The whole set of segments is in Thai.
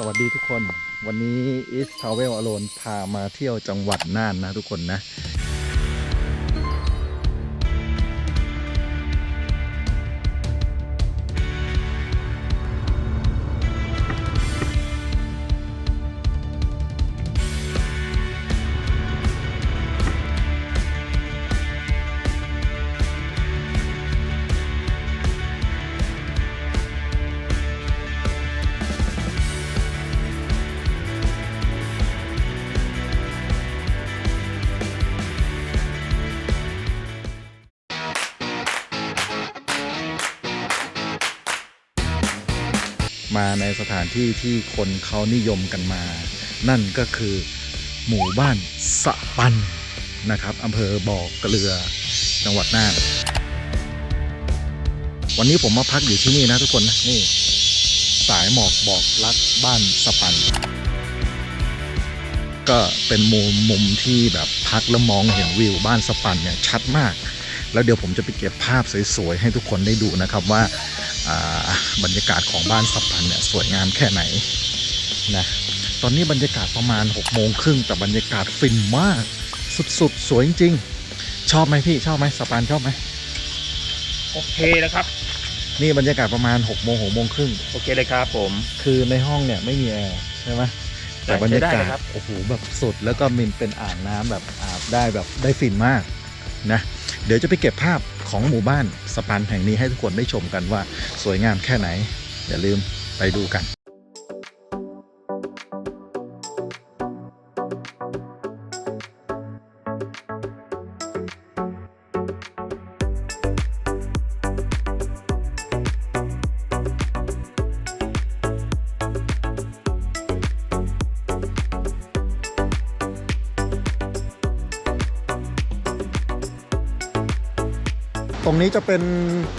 สวัสดีทุกคน วันนี้ East Travel Alone พามาเที่ยวจังหวัดน่านนะทุกคนนะ ในสถานที่ที่คนเขานิยมกันมา นั่นก็คือหมู่บ้านสะปันนะครับอำเภอบ่อเกลือจังหวัดน่าน วันนี้ผมมาพักอยู่ที่นี่นะทุกคนนะนี่สายหมอกบอกรักบ้านสะปัน ก็เป็นมุมมุมที่แบบพักแล้วมองเห็นวิวบ้านสะปันเนี่ยชัดมาก แล้วเดี๋ยวผมจะไปเก็บภาพสวยๆให้ทุกคนได้ดูนะครับว่า บรรยากาศของบ้านสับปันเนี่ยสวยงามแค่ไหนนะตอนนี้บรรยากาศประมาณ6กโมงครึ่งแต่บรรยากาศฟินมากสุดๆ สวยจริงๆชอบไหมพี่ชอบไหมสปันชอบไหมโอเคนะครับ นี่บรรยากาศประมาณ6กโมงหกโมงครึ่งโอเคเลยครับผมคือในห้องเนี่ยไม่มีแอร์ใช่ไหมแต่บรรยากาใช้ได้ศเลยครับโอ้โหแบบสุดแล้วก็มีเป็นอ่างน้ำแบบอาบได้แบบได้ฟินมากนะเดี๋ยวจะไปเก็บภาพ ของหมู่บ้านสปันแห่งนี้ให้ทุกคนได้ชมกันว่าสวยงามแค่ไหน อย่าลืมไปดูกัน รงนี้จะเป็น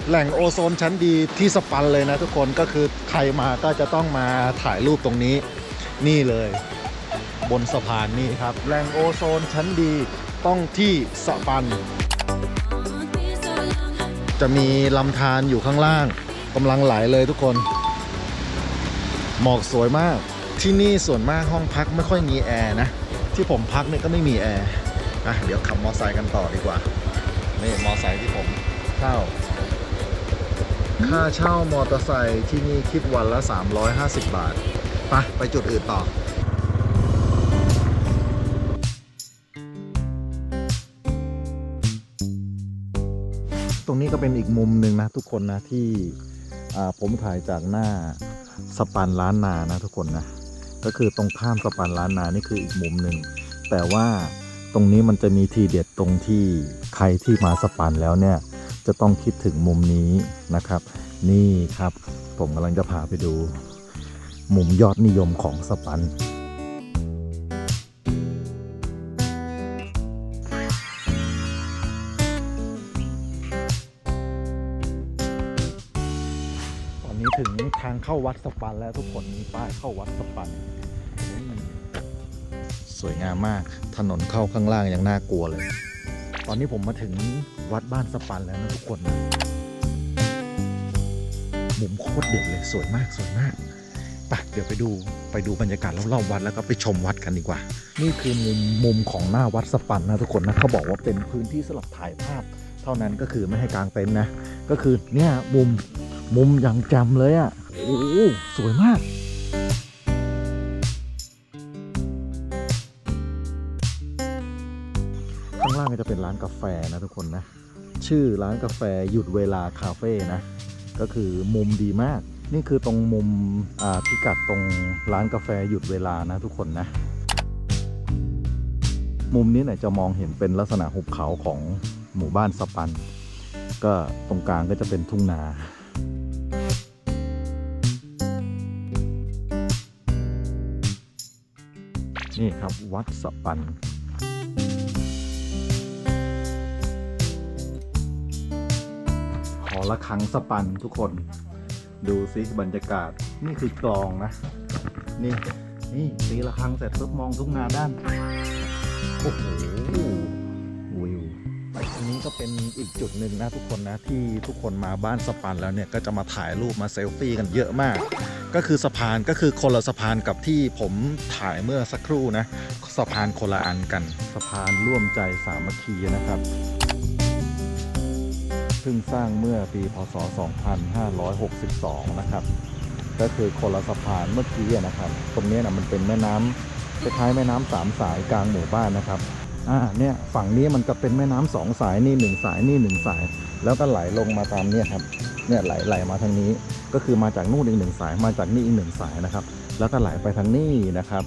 แหล่งโอโซนชั้นดีที่สปันเลยนะทุกคนก็คือใครมาก็จะต้องมาถ่ายรูปตรงนี้นี่เลย บนสะพานนี่ครับแหล่งโอโซนชั้นดีต้องที่สปัน จะมีลำธารอยู่ข้างล่างกำลังไหลเลยทุกคน หมอกสวยมากที่นี่ส่วนมากห้องพักไม่ค่อยมีแอร์นะ ที่ผมพักเนี่ยก็ไม่มีแอร์อะเดี๋ยวขับมอไซค์กันต่อดีกว่านี่มอไซค์ที่ผม เช่า ค่าเช่ามอเตอร์ไซค์ที่นี่คิดวันละ 350 บาทไปะไปจุดอื่นต่อตรงนี้ก็เป็นอีกมุมหนึ่งนะทุกคนนะที่อ่าผมถ่ายจากหน้าสปันล้านนานะทุกคนนะก็คือตรงข้ามสปันล้านนานี่คืออีกมุมหนึ่งแต่ว่าตรงนี้มันจะมีทีเด็ดตรงที่ใครที่มาสปันแล้วเนี่ย จะต้องคิดถึงมุมนี้นะครับ นี่ครับผมกำลังจะพาไปดู มุมยอดนิยมของสปันตอนนี้ถึงทางเข้าวัดสปันแล้วทุกคนมีป้ายเข้าวัดสปันสวยงามมาก ถนนเข้าข้างล่างยังน่ากลัวเลย อนนี้ผมมาถึงวัดบ้านสปันแล้วนะทุกคนนะมุมโคตรเด็ดเลยสวยมากสวยมากไปเดี๋ยวไปดูไปดูบรรยากาศรอบๆวัดแล้วก็ไปชมวัดกันดีกว่า นี่คือมุมมุมของหน้าวัดสปันนะทุกคนนะเขาบอกว่าเป็นพื้นที่สำหรับถ่ายภาพ เท่านั้นก็คือไม่ให้กางเต็นท์นะ ก็คือเนี่ยมุมมุมอย่างจำเลยอะ่ะโอ้โหสวยมาก ล่างก็จะเป็นร้านกาแฟนะทุกคนนะ ชื่อร้านกาแฟหยุดเวลาคาเฟ่นะ ก็คือมุมดีมาก นี่คือตรงมุมอ่าพิกัดตรงร้านกาแฟหยุดเวลานะทุกคนนะ มุมนี้เนี่ยจะมองเห็นเป็นลักษณะหุบเขาของหมู่บ้านสปัน ก็ตรงกลางก็จะเป็นทุ่งนานี่ครับวัดสปัน หอระฆังสปันทุกคน ดูซิบรรยากาศนี่คือกลองนะ นี่นี่ตีระฆังเสร็จปุ๊บมองทุ่งนาด้าน โอ้โหวิวอันนี้ก็เป็นอีกจุดหนึ่งนะทุกคนนะ ที่ทุกคนมาบ้านสปันแล้วเนี่ย ก็จะมาถ่ายรูปมาเซลฟี่กันเยอะมาก ก็คือสะพานก็คือคนละสะพานกับที่ผมถ่ายเมื่อสักครู่นะ สะพานคนละอันกัน สะพานร่วมใจสามัคคีนะครับ เพิ่งสร้างเมื่อปีพศ 2562 นะครับ ก็คือคนละสะพานเมื่อกี้นะครับ ตรงนี้นะมันเป็นแม่น้ำคล้ายแม่น้ำสามสายกลางหมู่บ้านนะครับอ่าเนี่ยฝั่งนี้มันจะเป็นแม่น้ำสองสายนี่หนึ่งสายนี่หนึ่งสาย แล้วก็ไหลลงมาตามเนี่ยครับเนี่ยไหลไหลมาทางนี้ก็คือมาจากนู่นอีกหนึ่งสายมาจากนี่อีกหนึ่งสายนะครับ แล้วก็ไหลไปทางนี้นะครับ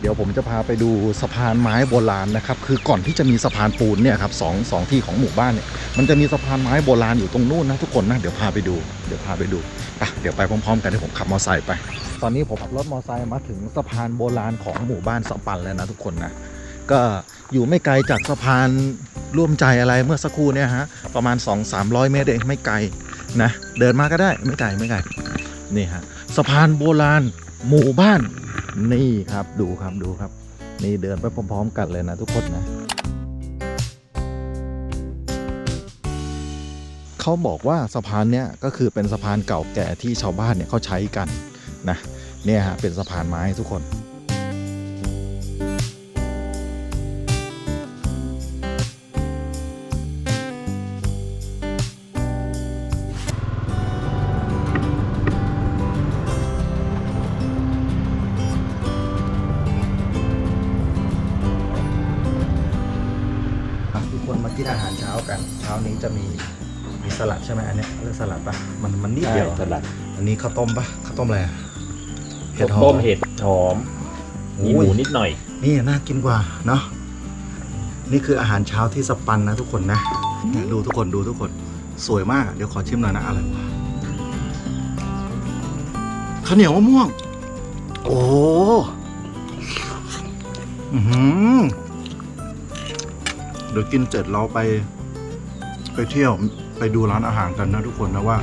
เดี๋ยวผมจะพาไปดูสะพานไม้โบราณนะครับ คือก่อนที่จะมีสะพานปูนเนี่ยครับสองสองที่ของหมู่บ้านเนี่ยมันจะมีสะพานไม้โบราณอยู่ตรงนู้นนะทุกคนนะเดี๋ยวพาไปดู เดี๋ยวพาไปดูไปเดี๋ยวไปพร้อมๆ กันที่ผมขับมอเตอร์ไซค์ไป ตอนนี้ผมขับรถมอเตอร์ไซค์มาถึงสะพานโบราณของหมู่บ้านสะปันแล้วนะทุกคนนะก็อยู่ไม่ไกลจากสะพานร่วมใจอะไรเมื่อสักครู่เนี่ยฮะประมาณ 2-300 เมตรเองไม่ไกลนะเดินมาก็ได้ไม่ไกลไม่ไกลนี่ฮะสะพานโบราณหมู่บ้าน นี่ครับดูครับดูครับ นี่เดินไปพร้อมๆ กันเลยนะทุกคนนะเขาบอกว่าสะพานเนี้ยก็คือเป็นสะพานเก่าแก่ที่ชาวบ้านเนี่ยเขาใช้กันนะเนี่ยฮะเป็นสะพานไม้ทุกคน คนมากินอาหารเช้ากัน เช้านี้จะมีมีสลัดใช่ไหมอันเนี้ยเรียกสลัดปะมันมันนิดเดียวสลัด อันนี้ข้าวต้มปะข้าวต้มอะไรอะต้มเห็ดหอมมีหมูโอ้ยนิดหน่อย นี่น่ากินกว่าเนาะนี่คืออาหารเช้าที่สปันนะทุกคนนะเนี่ยดูทุกคนดูทุกคนสวยมากเดี๋ยวขอชิมหน่อยนะอะไรวะข้าวเหนียวมะม่วง โอ้อือหือเดี๋ยวกินเสร็จเราไป ไปเที่ยวไปดูร้านอาหารกันนะทุกคนนะว่า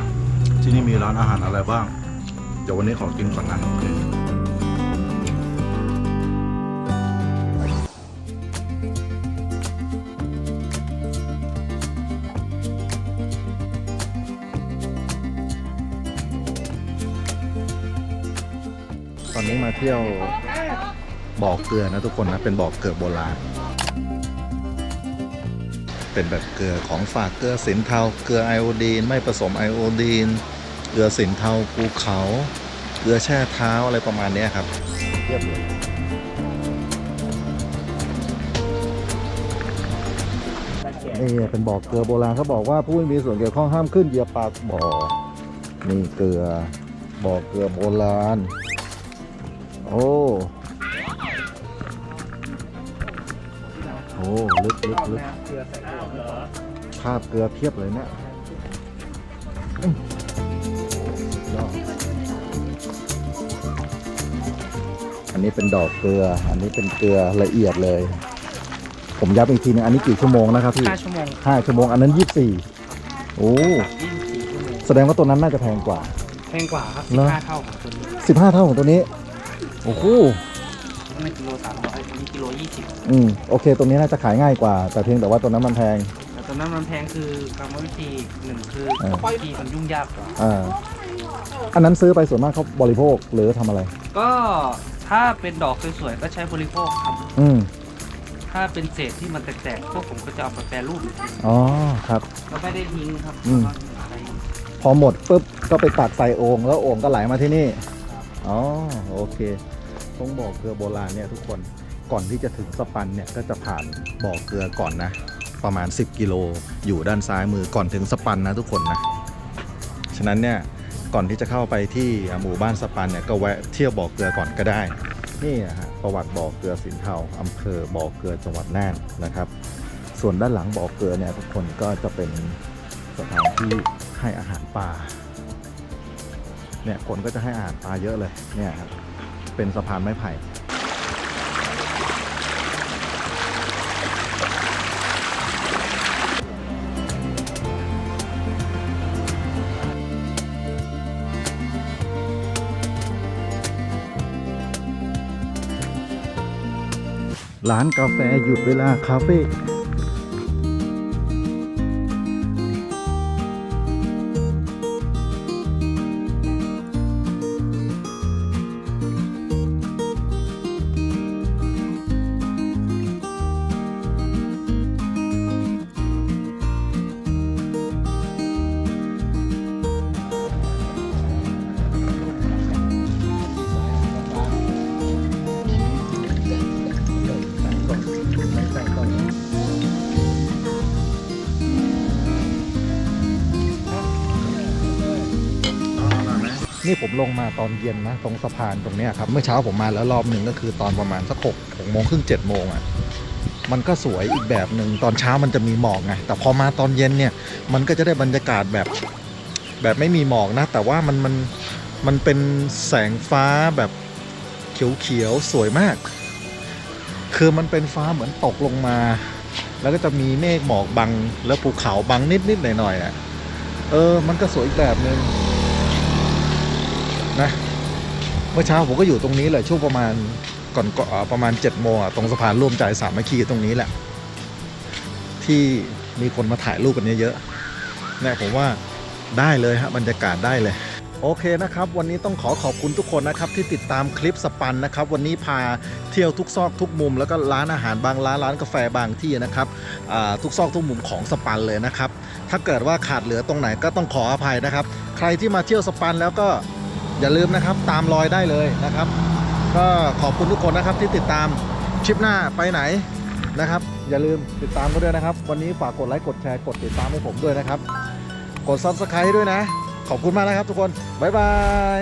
ที่นี่มีร้านอาหารอะไรบ้าง เดี๋ยววันนี้ขอกินก่อนนะโอเคตอนนี้มาเที่ยวบ่อเกลือนะทุกคนนะ เป็นบ่อเกลือโบราณ เป็นแบบเกลือของฝากเกลือสินเทาเกลือไอโอดีน ไม่ผสมไอโอดีน เกลือสินเทาภูเขา เกลือแช่เท้าอะไรประมาณนี้ครับเทียบเลยนี่เป็นบ่อเกลือโบราณเขาบอกว่าผู้ไม่มีส่วนเกี่ยวข้องห้ามขึ้นเหยียบปากบ่อนี่เกลือบ่อเกลือโบราณ โอ้ โอ้ลึกลึกลึกคราบเกลือเพียบเลยเนี่ยอืมยอดอันนี้เป็นดอกเกลือ อันนี้เป็นเกลือละเอียดเลย ผมย้ำอีกทีนึงอันนี้กี่ชั่วโมงนะครับพี่ห้าชั่วโมงห้าชั่วโมง อันนั้นยี่สิบสี่โอ้ยี่สิบสี่ชั่วโมงแสดงว่าตัวนั้นน่าจะแพงกว่า แพงกว่าครับเหรอห้าเท่าของตัวนี้สิบห้าเท่าของตัวนี้ โอ้โห ไม่กิโลสามร้อยตัวนี้กิโลยี่สิบอืมโอเค ตัวนี้น่าจะขายง่ายกว่า แต่เพียงแต่ว่าตัวนั้นมันแพง แต่ตัวนั้นมันแพงคือกรรมวิธีหนึ่งคือเออ วิธีมันยุ่งยากกว่า อ่า อันนั้นซื้อไปส่วนมากเขาบริโภคหรือทำอะไร ก็ถ้าเป็นดอกสวยๆก็ใช้บริโภคครับ อืมถ้าเป็นเศษที่มันแตกๆพวกผมก็จะเอาไปแปรรูปอีกทีอ๋อครับ ก็ไม่ได้ทิ้งครับอืมใช้พอหมดปุ๊บก็ไปตักใส่โอ่งแล้วโอ่งก็ไหลมาที่นี่ อ๋อ โอเค้องบอกเกลือโบราณเนี่ยทุกคนก่อนที่จะถึงสปันเนี่ยก็จะผ่านบ่อเกลือก่อนนะ ประมาณ 10 กิโลอยู่ด้านซ้ายมือก่อนถึงสปันนะทุกคนนะฉะนั้นเนี่ยก่อนที่จะเข้าไปที่หมู่บ้านสปันเนี่ยก็แวะเที่ยวบ่อเกลือก่อนก็ได้นี่ฮะประวัติบ่อเกลือสินเทาอำเภอบ่อเกลือจังหวัดน่านนะครับ ส่วนด้านหลังบ่อเกลือเนี่ยทุกคนก็จะเป็นสถานที่ให้อาหารปลาเนี่ยคนก็จะให้อาหารปลาเยอะเลยเนี่ยครับ เป็นสะพานไม้ไผ่ร้านกาแฟหยุดเวลาคาเฟ่ นี่ผมลงมาตอนเย็นนะ ตรงสะพานตรงนี้ครับ เมื่อเช้าผมมาแล้วรอบหนึ่งก็คือตอนประมาณสักหกหกโมงครึ่งเจ็ดโมงอะ่ะมันก็สวยอีกแบบหนึ่งตอนเช้ามันจะมีหมอกไงแต่พอมาตอนเย็นเนี่ย มันก็จะได้บรรยากาศแบบแบบไม่มีหมอกนะ แต่ว่ามันมันมันเป็นแสงฟ้าแบบเขียวๆสวยมาก คือมันเป็นฟ้าเหมือนตกลงมา แล้วก็จะมีเมฆหมอกบัง แล้วภูเขาบังนิดๆหน่อยๆอะเออ มันก็สวยอีกแบบหนึ่ง นะ เมื่อเช้าผมก็อยู่ตรงนี้แหละช่วงประมาณก่อนก่อนเอ่อประมาณ7จ็ดโมงตรงสะพานร่วมใจสามัคคีตรงนี้แหละ ที่มีคนมาถ่ายรูปกันเยอะๆเนี่ยผมว่าได้เลยฮะบรรยากาศได้เลย โอเคนะครับ วันนี้ต้องขอขอบคุณทุกคนนะครับ ที่ติดตามคลิปสปันนะครับ วันนี้พาเที่ยวทุกซอกทุกมุม แล้วก็ร้านอาหารบางร้านร้านกาแฟบางที่นะครับทุกซอกทุกมุมของสปันเลยนะครับ ถ้าเกิดว่าขาดเหลือตรงไหนก็ต้องขออภัยนะครับ ใครที่มาเที่ยวสปันแล้วก็ อย่าลืมนะครับตามรอยได้เลยนะครับ ก็ขอบคุณทุกคนนะครับที่ติดตามคลิปหน้าไปไหนนะครับ อย่าลืมติดตามกันด้วยนะครับ วันนี้ฝากกดไลค์กดแชร์กดติดตามให้ผมด้วยนะครับ กด subscribe ด้วยนะ ขอบคุณมากนะครับทุกคน บ๊ายบาย